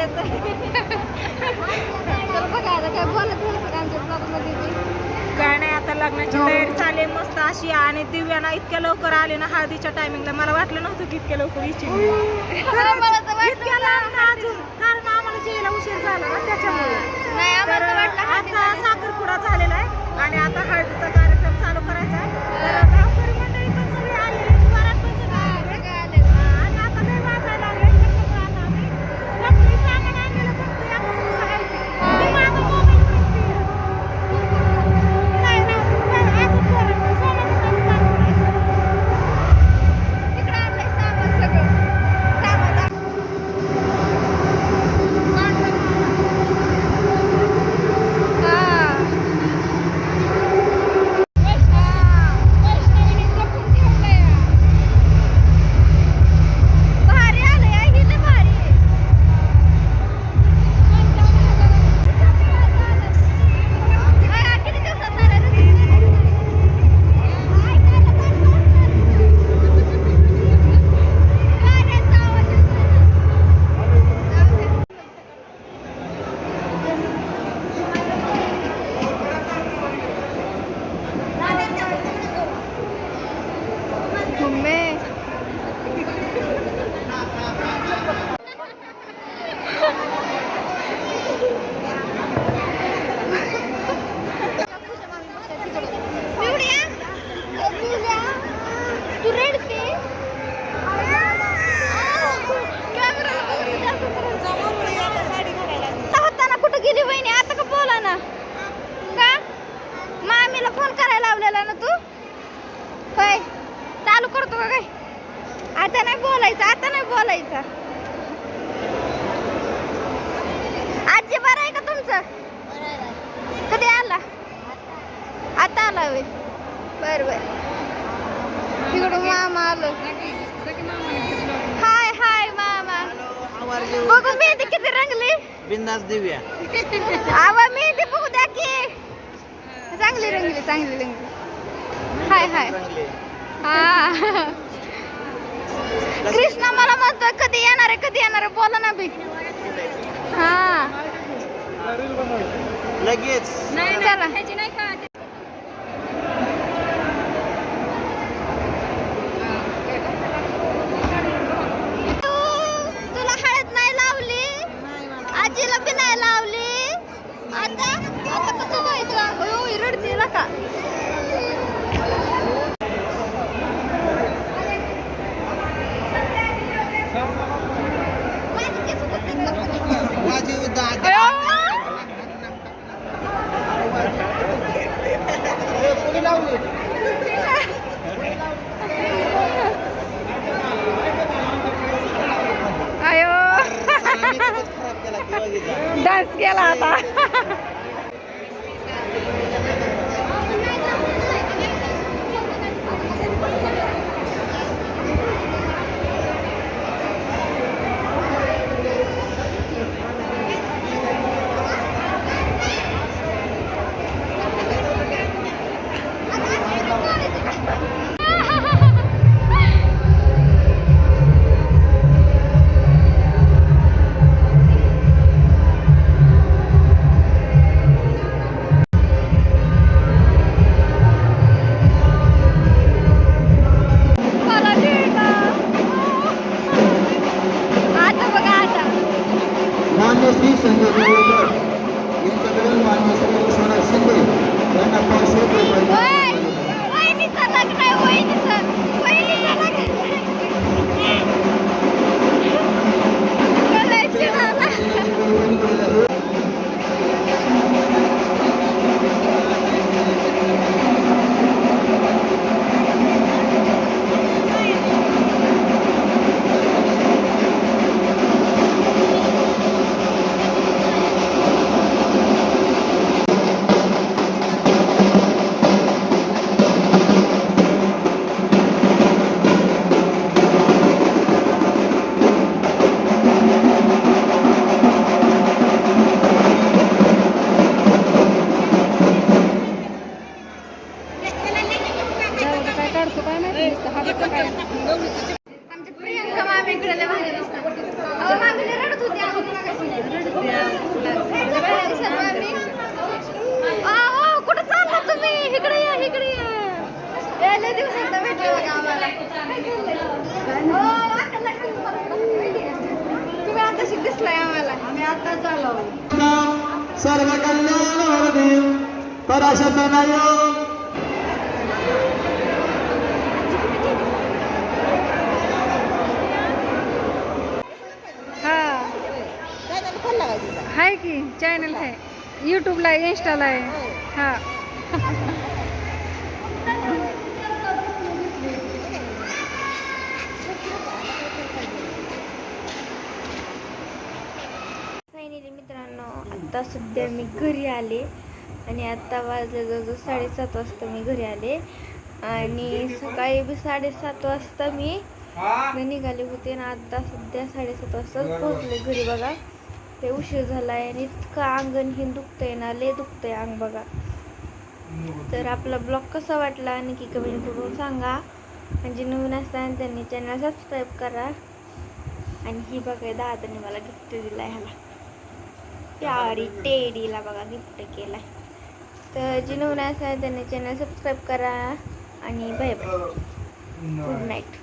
आले तर बघा आता काय बोलत. काय नाही आता लग्नाची तयारी चालली मस्त अशी. आणि दिव्याना इतक्या लवकर आले ना हळदीच्या टायमिंगला मला वाटलं नव्हतं की इतक्या लवकर ना अजून. कारण आम्हाला जेला उशीर झाला ना त्याच्यामुळे. बोलायचं आता नाही बोलायचं. आजी बरं आहे का तुमचं? कधी आला? आता आला होय. बर बर. तिकडून मामा आलो. हाय हाय मामा. बघू मेहंदी किती रंगली. बिंदास दिव्या. आवा मेहंदी बघू द्या की. चांगली रंगली चांगली रंगली. हाय हाय. हा. कृष्णा मला म्हणतोय कधी येणार आहे कधी येणार आहे? बोला ना बी हा. लगेच. चला. तू तुला हळद नाही लावली? आजीला बी नाही लावली? आता आता कसं व्हायचं होय रडते ना का? Já esquelada. Tá? मान्य श्री संजय देवळकर यांच्याकडून मान्य श्री विश्वनाथ शिंदे यांना पाचशे रुपये तुम्ही आता शिक दिसलाय आम्हाला आम्ही आता चाललो सर्व कल्याण वरदी आहे. की चॅनल आहे यूट्यूबला आहे इंस्टाला आहे. हां. आता सध्या मी घरी आले आणि आत्ता वाजले जवळजवळ साडेसात वाजता मी घरी आले. आणि सकाळी बी साडेसात वाजता मी निघाले होते आणि आत्ता सध्या साडेसात वाजता पोहोचले घरी बघा. ते उशीर झाला आहे आणि इतकं अंगण हे दुखतंय ना लय दुखतंय अंग बघा. तर आपला ब्लॉग कसा वाटला आणि की कमेंट करून सांगा. म्हणजे नवीन असताना त्यांनी चॅनल सबस्क्राईब करा. आणि ही बघा दादाने मला गिफ्ट दिला ह्याला. प्यारी टेडीला बघा गिफ्ट केलाय. तर जे नवीन असताना त्यांनी चॅनल सबस्क्राईब करा आणि बाय बाय गुड नाईट